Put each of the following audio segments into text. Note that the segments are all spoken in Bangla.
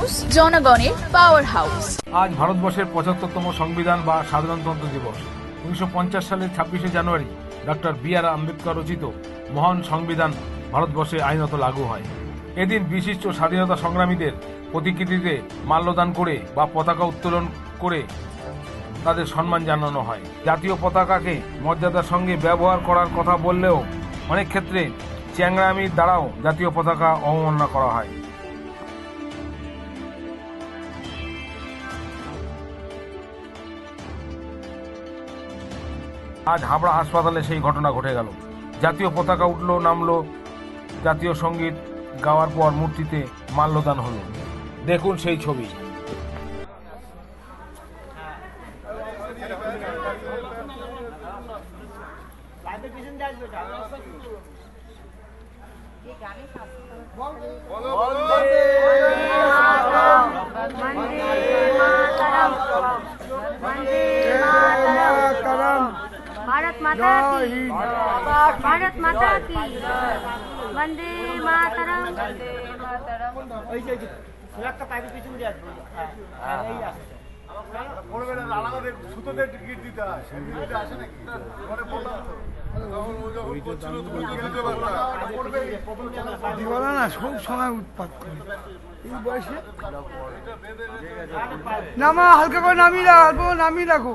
নিউজ, জনগণের পাওয়ার হাউস আজ ভারতবর্ষের পঁচাত্তরতম সংবিধান বা সাধারণতন্ত্র দিবস। উনিশশো পঞ্চাশ সালের ছাব্বিশে January, doctor B R Ambedkar রচিত মহান সংবিধান ভারতবর্ষে আইনত লাগু হয়। এদিন বিশিষ্ট স্বাধীনতা সংগ্রামীদের প্রতিকৃতিতে মাল্যদান করে বা পতাকা উত্তোলন করে তাদের সম্মান জানানো হয়। জাতীয় পতাকাকে মর্যাদার সঙ্গে ব্যবহার করার কথা বললেও অনেক ক্ষেত্রে চ্যাংরামির দ্বারাও জাতীয় পতাকা অবমাননা করা হয়। আজ হাবড়া হাসপাতালে সেই ঘটনা ঘটে গেল। জাতীয় পতাকা উঠল নামলো জাতীয় সংগীত গাওয়ার পর মূর্তিতে মাল্যদান হলো। দেখুন সেই ছবি। হ্যাঁ। বন্দে তখন তো দিতে পারতো না পড়বে দিওয়ালা না সব সময় উৎপাত করে এই বয়সে নামা হালকা করে নামিয়ে রাখো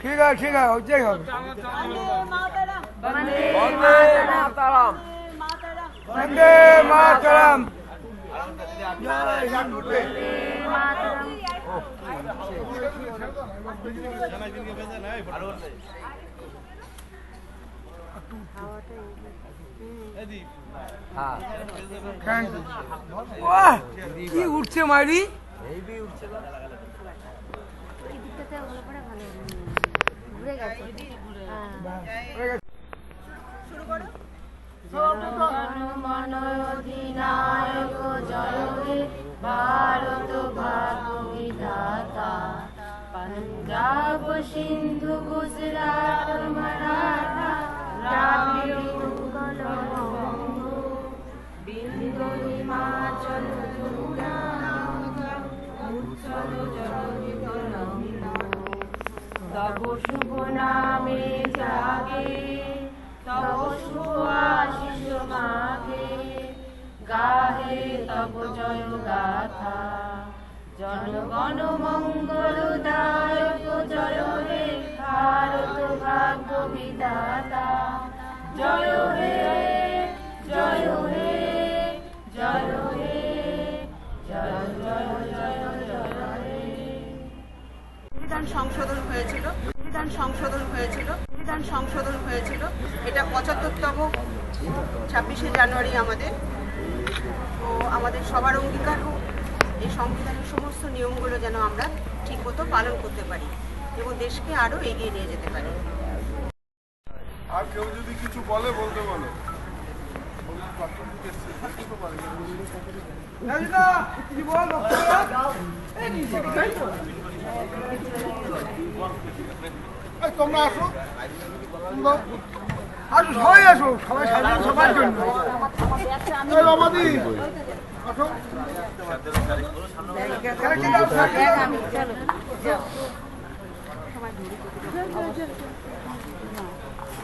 ঠিক আছে ঠিক আছে ওইটাই হবে। বন্দে মাতারাম। হ্যাঁ। কি উঠছে মারি এই দিকটাতে হলে পরে ভালো ঘুরে গেছে। হ্যাঁ। জনগণ অধিনায়ক জয় হে ভারত ভাগ্য বিধাতা পঞ্জাব সিন্ধু গুজরাট গাথা জনগণ মঙ্গল দায়ক জয় হে ভারত ভাগ্য বিধাতা। জয় হে জয় হে জয় হে সংশোধন হয়েছিল সংবিধান সংশোধন হয়েছিল সংবিধান সংশোধন হয়েছিল। এটা পঁচাত্তরতম ছাব্বিশে জানুয়ারি আমাদের। তো আমাদের সবার অঙ্গীকার হোক এই সংবিধানের সমস্ত নিয়মগুলো যেন আমরা ঠিকমতো পালন করতে পারি এবং দেশকে আরও এগিয়ে নিয়ে যেতে পারি। আর কেউ যদি কিছু বলে বলতে বলো। তোমরা আসো। আসো সবাই আসো সবাই স্বাধীন সবার জন্য। এই রমাদি আসো।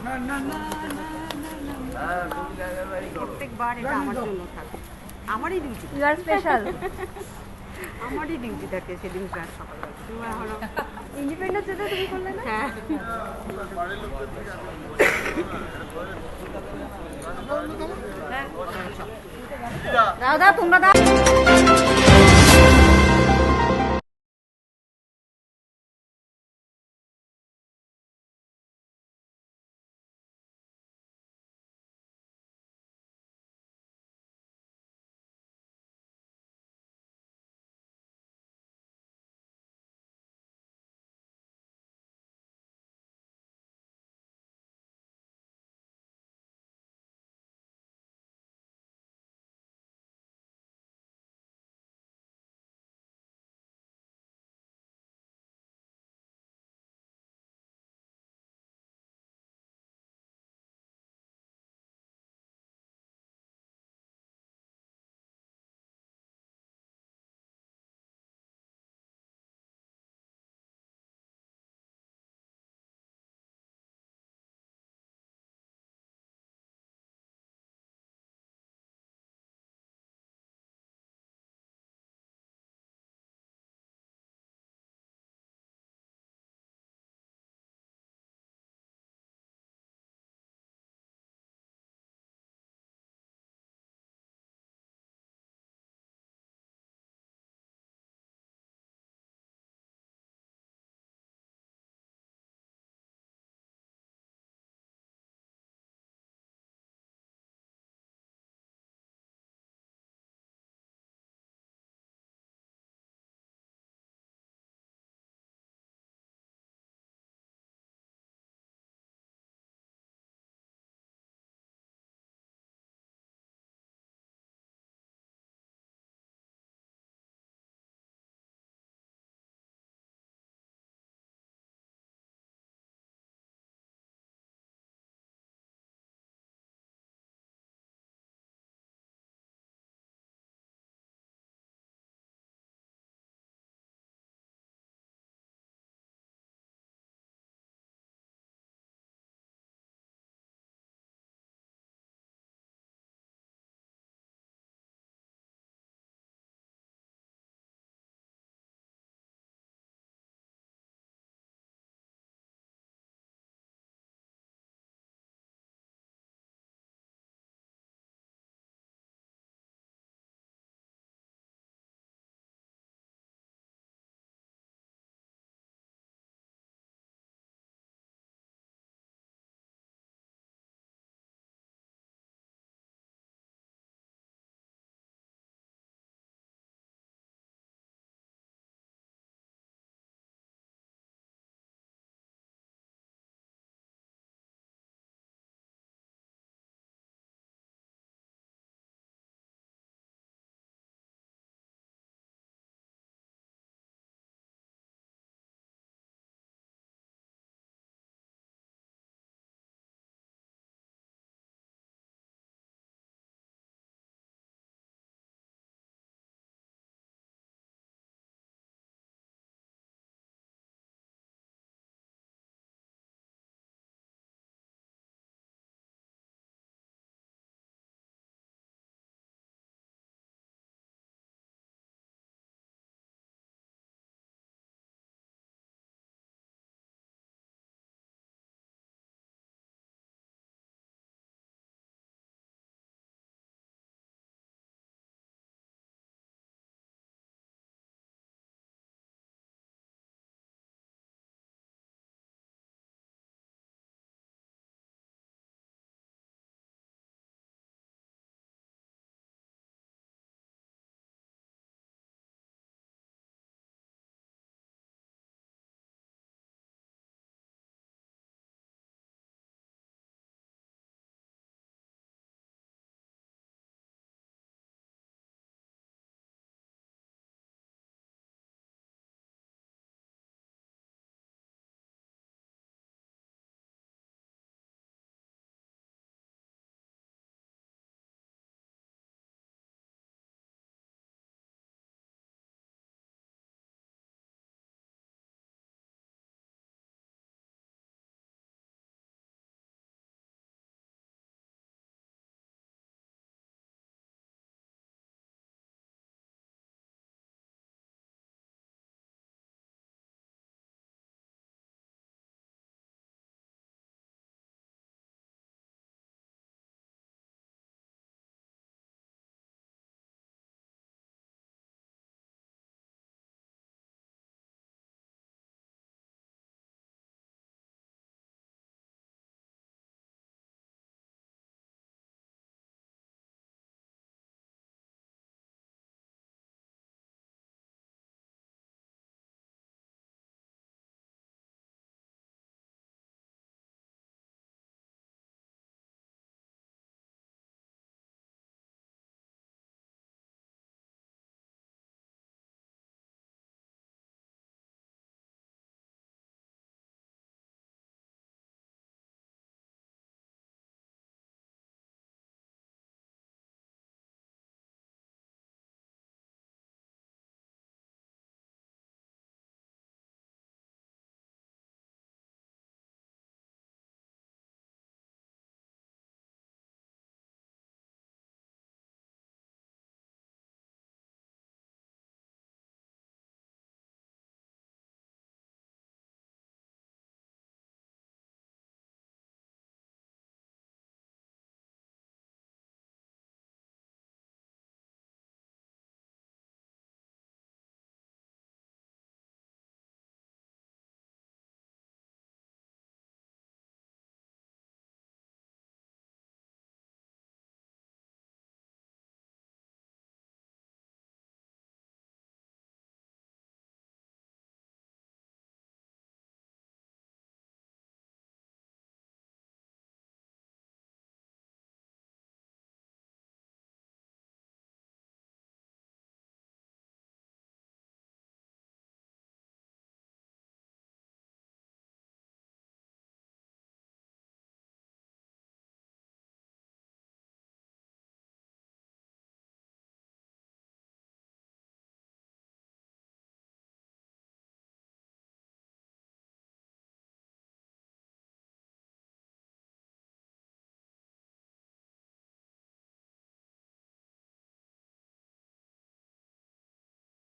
না না না প্রত্যেকবার এটা আমার জন্য থাকে। আমারই ডিউটি। স্পেশাল আমারই ডিউটি থাকে সেদিন সকালবেলা। ইন্ডিপেন্ডেন্স ডে তুমি করলে না? হ্যাঁ। দাদা তোমরা দাও।